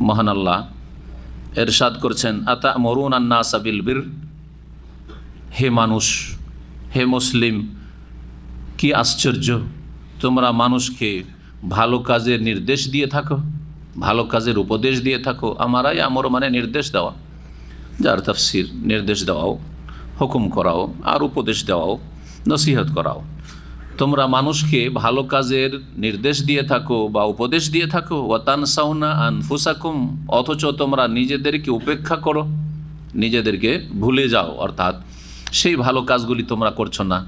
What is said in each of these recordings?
মহান আল্লাহ, এরশাদ করছেন আতা মরুন আন্না সাবিল বীর? হে মানুষ, হে মুসলিম, কি আশ্চর্য, তোমরা মানুষকে ভালো কাজের নির্দেশ দিয়ে থাকো, ভালো কাজের উপদেশ দিয়ে থাকো, আমারাই আমর মানে নির্দেশ দেওয়া। যার তফসির নির্দেশ দেওয়াও, হুকুম করাও, আর উপদেশ দেওয়াও, নসিহত করাও। তোমরা মানুষকে ভালো কাজের নির্দেশ দিয়ে থাকো বা উপদেশ দিয়ে থাকো। ওয়াতান সাউনা আনফুসাকুম, অথচ তোমরা নিজেদেরকে উপেক্ষা করো, নিজেদেরকে ভুলে যাও, অর্থাৎ সেই ভালো কাজগুলি তোমরা করছ না।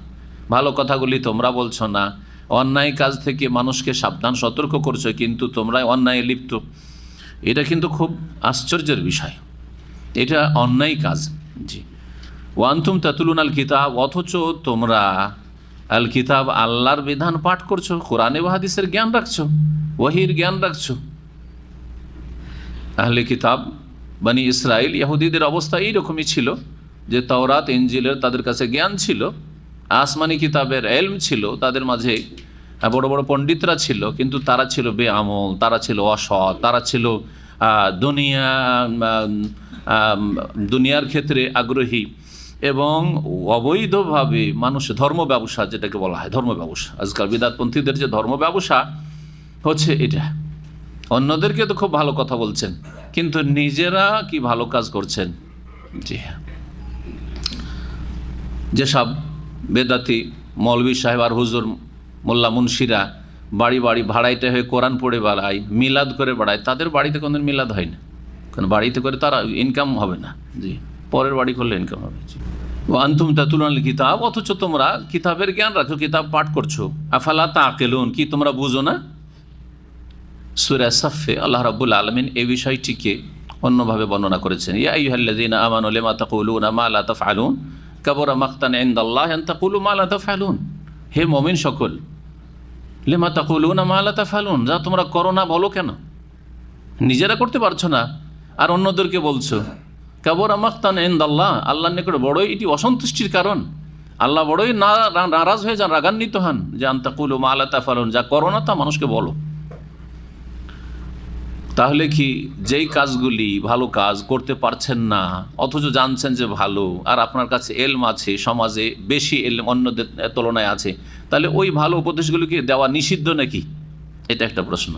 ভালো কথাগুলি তোমরা বলছো না। অন্যায় কাজ থেকে মানুষকে সাবধান, সতর্ক করছ, কিন্তু তোমরা অন্যায় লিপ্ত। এটা কিন্তু খুব আশ্চর্যের বিষয়। এটা অন্যায় কাজ। জি। ওয়ান্তুম তাতুলুন আল কিতাব, অথচ তোমরা আল কিতাব আল্লাহর বিধান পাঠ করছ, কোরআনে হাদিসের জ্ঞান রাখছো, ওহির জ্ঞান রাখছো। আহলে কিতাব বানি ইসরায়েল ইহুদিদের অবস্থা এইরকমই ছিল যে তাওরাত ইঞ্জিলের তাদের কাছে জ্ঞান ছিল, আসমানি কিতাবের এলম ছিল তাদের মাঝে বড় বড় পণ্ডিতরা ছিল, কিন্তু তারা ছিল বেআমল, তারা ছিল অসৎ, তারা ছিল দুনিয়া দুনিয়ার ক্ষেত্রে আগ্রহী। এবং অবৈধভাবে মানুষ ধর্ম ব্যবসা যেটাকে বলা হয়, ধর্ম ব্যবসা। আজকাল বিদাতপন্থীদের যে ধর্ম ব্যবসা হচ্ছে এটা। অন্যদেরকে তো খুব ভালো কথা বলছেন, কিন্তু নিজেরা কি ভালো কাজ করছেন? জি হ্যাঁ। যেসব বেদাতি মৌলবী সাহেব আর হুজুর মোল্লা মুন্সিরা বাড়ি বাড়ি ভাড়াইতে হয়ে কোরআন পড়ে বেড়ায়, মিলাদ করে বেড়ায়, তাদের বাড়িতে কোনো মিলাদ হয় না। কারণ বাড়িতে করে তারা ইনকাম হবে না। জি। পরের বাড়ি করলে ইনকাম হবে। আন্তুম তাতুলাল কিতাব, অথচ তোমরা কিতাবের জ্ঞান রাখো, কিতাব পাঠ করছ। আফালা তাকেলুন কি তোমরা বুঝো না? সুরা সাফে আল্লাহ রাব্বুল আলমিন এই বিষয়টিকে অন্যভাবে বর্ণনা করেছেন। ইয়া আইয়ুহাল্লাযীনা আমানু লিমা তাকুলুনা মা লা তাফআলুন? কাবুরা মাকতান ইনদাল্লাহি আন তাকুলু মা লা তাফআলুন। হে মুমিন সকল, লিমা তাকুলুনা মা লা তাফআলুন? যা তোমরা করো না, বলো কেন? নিজেরা করতে পারছ না। আর অন্যদেরকে বলছো কাবুরা মাকতান ইনদাল্লাহ, আল্লাহর নিকট বড়ই এটি অসন্তুষ্টির কারণ। আল্লাহ বড়ই না নারাজ হয়ে যান, রাগান্বিত হন যে আন্তাকুলু মা লা তাফআলুন, যা করো না তা মানুষকে বলো। তাহলে কি যেই কাজগুলি ভালো কাজ করতে পারছেন না, অথচ জানছেন যে ভালো, আর আপনার কাছে এলম আছে, সমাজে বেশি এলম অন্যদের তুলনায় আছে, তাহলে ওই ভালো উপদেশগুলিকে দেওয়া নিষিদ্ধ নাকি? এটা একটা প্রশ্ন।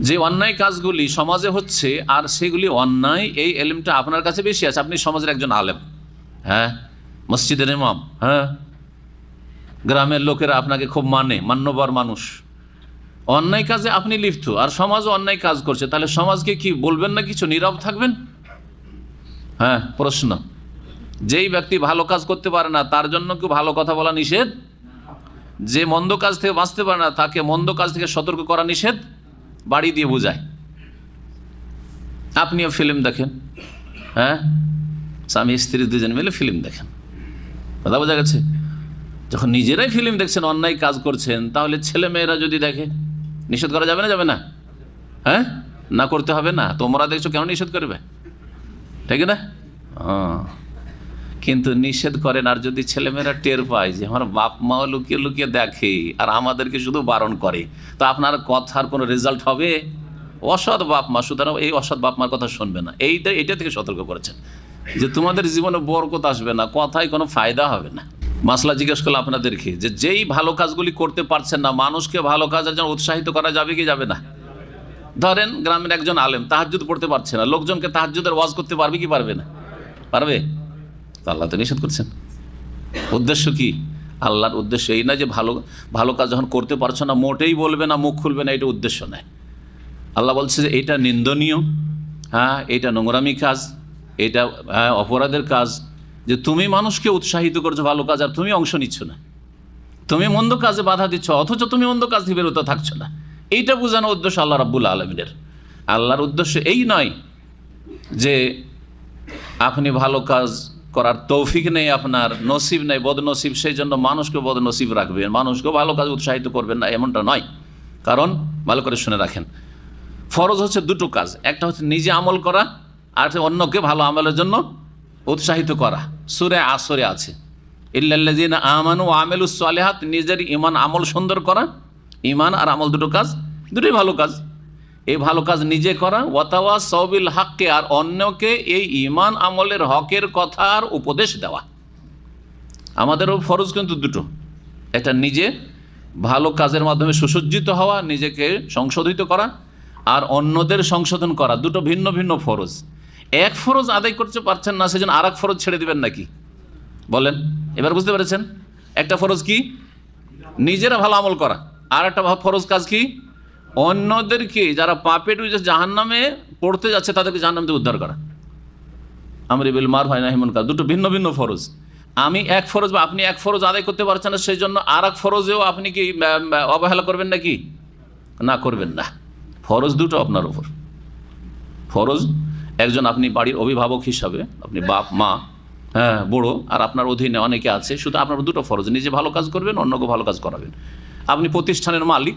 যে অন্যায় কাজগুলি সমাজে হচ্ছে, আর সেগুলি অন্যায়, এই এলমটা আপনার কাছে বেশি আছে। আপনি সমাজের একজন আলেম। হ্যাঁ? মসজিদের ইমাম। হ্যাঁ? গ্রামের লোকেরা আপনাকে খুব মানে মান্যবর মানুষ। অন্যায় কাজে আপনি লিপ্ত, আর সমাজও অন্যায় কাজ করছে। তাহলে সমাজকে কি বলবেন না কিছু? নীরব থাকবেন? হ্যাঁ প্রশ্ন। যেই ব্যক্তি ভালো কাজ করতে পারে না, তার জন্য কি ভালো কথা বলা নিষেধ? যে মন্দ কাজ থেকে বাঁচতে পারে না, তাকে মন্দ কাজ থেকে সতর্ক করা নিষেধ? বাড়ি দিয়ে বোঝায়। আপনিও ফিল্ম দেখেন হ্যাঁ? স্বামী, স্ত্রী দুজন মিলে ফিল্ম দেখেন। কথা বোঝা গেছে? যখন নিজেরাই ফিল্ম দেখছেন, অন্যায় কাজ করছেন, তাহলে ছেলে মেয়েরা যদি দেখে, নিষেধ করা যাবে না? যাবে না। হ্যাঁ? না করতে হবে না। তোমরা দেখছ কেন নিষেধ করবে? ঠিক না? হ্যাঁ। কিন্তু নিষেধ করেন, আর যদি ছেলেমেয়েরা টের পায় যে আমার বাপ মাও লুকিয়ে লুকিয়ে দেখে, আর আমাদেরকে শুধু বারণ করে, তো আপনার কথার কোনো রেজাল্ট হবে? অসৎ বাপ মা সুতরাং এই অসৎ বাপ মার কথা শুনবে না। এইটা এটা থেকে সতর্ক করেছেন যে তোমাদের জীবনে বরকত আসবে না, কথায় কোনো ফায়দা হবে না। মাসলা জিজ্ঞেস করল আপনাদেরকে যে যেই ভালো কাজগুলি করতে পারছেন না, মানুষকে ভালো কাজের জন্য উৎসাহিত করা যাবে কি যাবে না? ধরেন গ্রামের একজন আলেম তাহাজুদ পড়তে পারছে না, লোকজনকে তাহাজুদের ওয়াজ করতে পারবে কি পারবে না? পারবে? তা আল্লাহ তো নিষেধ করছেন। উদ্দেশ্য কি? আল্লাহর উদ্দেশ্য এই না যে ভালো ভালো কাজ যখন করতে পারছ না মোটেই বলবে না মুখ খুলবে না এটা উদ্দেশ্য নয়। আল্লাহ বলছে যে এটা নিন্দনীয় হ্যাঁ এটা নোংরামি কাজ এটা হ্যাঁ, অপরাধের কাজ যে তুমি মানুষকে উৎসাহিত করছ ভালো কাজ আর তুমি অংশ নিচ্ছ না। তুমি মন্দ কাজে বাধা দিচ্ছ অথচ তুমি মন্দ কাজ থেকে বেরোতে থাকছো না। এইটা বোঝানো উদ্দেশ্য আল্লাহ রাব্বুল আলমিনের। আল্লাহর উদ্দেশ্য এই নয় যে আপনি ভালো কাজ করার তৌফিক নেই, আপনার নসিব নেই, বদনসিব, সেই জন্য মানুষকে বদনসিব রাখবেন। মানুষকে ভালো কাজ উৎসাহিত করবেন না, এমনটা নয়। কারণ, ভালো করে শুনে রাখেন, ফরজ হচ্ছে দুটো কাজ। একটা হচ্ছে নিজে আমল করা, আর অন্যকে ভালো আমলের জন্য উৎসাহিত করা। সুরে আসরে আছে। ইল্লাল্লাজিন আমানু আমেলু সালেহাত, নিজের ইমান আমল সুন্দর করা ইমান আর আমল দুটো কাজ, দুটোই ভালো কাজ। এই ভালো কাজ নিজে করা, ওয়াতাওয়া সবিল হককে আর অন্যকে এই ইমান আমলের হকের কথার উপদেশ দেওয়া। আমাদেরও ফরজ কিন্তু দুটো। একটা নিজে ভালো কাজের মাধ্যমে সুসজ্জিত হওয়া, নিজেকে সংশোধিত করা আর অন্যদের সংশোধন করা। দুটো ভিন্ন ভিন্ন ফরজ। এক ফরজ আদায় করতে পারছেন না, সেজন্য আর এক ফরজ ছেড়ে দিবেন নাকি? বলেন, এবার বুঝতে পেরেছেন? একটা ফরজ কি? নিজেরা ভালো আমল করা। আর একটা ফরজ কাজ কি? অন্যদেরকে যারা পাপে ডুবে জাহান নামে পড়তে যাচ্ছে, তাদেরকে জাহান থেকে উদ্ধার করা। আমরি বিল মার হয় না হিমন কাজ দুটো ভিন্ন ভিন্ন ফরজ। আমি এক ফরজ বা আপনি এক ফরজ আদায় করতে পারছেন না সেই জন্য আর এক ফরজেও আপনি কি অবহেলা করবেন নাকি? না, করবেন না। ফরজ দুটো আপনার ওপর ফরজ একজন আপনি বাড়ির অভিভাবক হিসাবে, আপনি বাপ, মা হ্যাঁ বড়, আর আপনার অধীনে অনেকে আছে, শুধু আপনার দুটো ফরজ। নিজে ভালো কাজ করবেন, অন্যকে ভালো কাজ করাবেন। আপনি প্রতিষ্ঠানের মালিক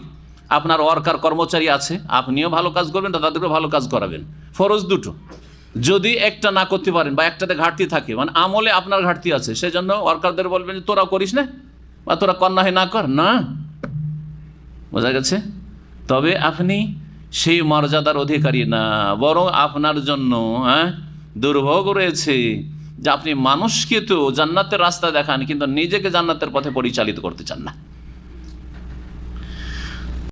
আপনার ওয়ার্কার কর্মচারী আছে, আপনিও ভালো কাজ করবেন তাদেরকেও ভালো কাজ করাবেন। ফরজ দুটো। যদি একটা না করতে পারেন বা একটাতে ঘাটতি থাকে মানে আমলে আপনার ঘাটতি আছে, সেজন্য ওয়ার্কারদের বলবেন যে তোরা করিস না বা তোরা কন্যা হয় না কর। না। বোঝা গেছে? তবে আপনি সেই মর্যাদার অধিকারী না, বরং আপনার জন্য হ্যাঁ দুর্ভোগ রয়েছে যে আপনি মানুষকে তো জান্নাতের রাস্তা দেখান, কিন্তু নিজেকে জান্নাতের পথে পরিচালিত করতে চান না।